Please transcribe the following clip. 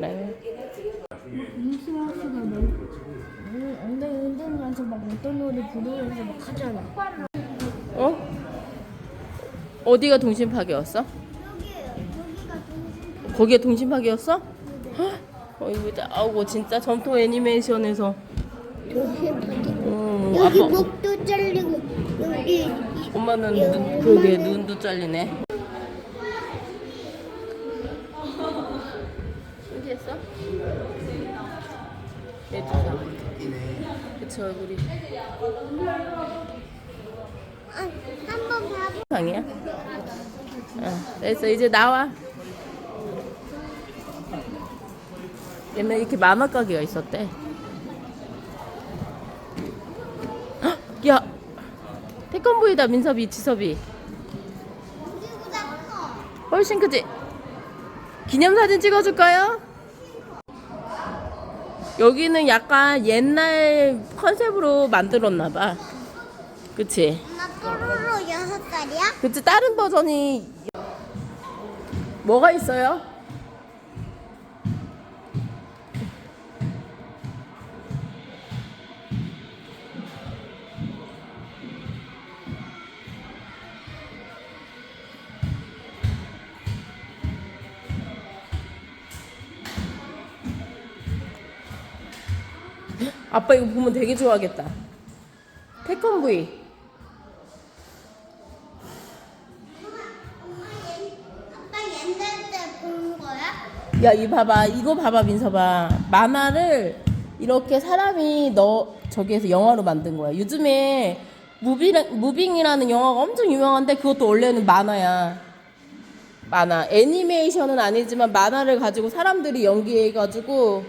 네. 어? 어디가 동심 파괴였어? 거기에 동심 파괴였어? 어이구, 아우 진짜 점토 애니메이션에서. 음, 여기 목도 잘리고 여기 엄마는 눈, 그게 눈도 잘리네. 신기했어? 얘 주사. 그치 얼굴이 아, 한번 봐봐. 상이야? 어, 됐어 이제 나와. 옛날에 이렇게 만화 가게가 있었대. 헉, 야, 태권부이다 민섭이 지섭이. 훨씬 크지? 기념사진 찍어줄까요? 여기는 약간 옛날 컨셉으로 만들었나 봐. 그치? 엄마 뽀로로 여섯 살이야? 그치, 다른 버전이 뭐가 있어요? 아빠 이거 보면 되게 좋아하겠다. 태권브이. 야, 이 봐봐. 이거 봐봐, 민서봐. 만화를 이렇게 사람이 너 저기에서 영화로 만든 거야. 요즘에 무비, 무빙이라는 영화가 엄청 유명한데 그것도 원래는 만화야. 만화. 애니메이션은 아니지만 만화를 가지고 사람들이 연기해 가지고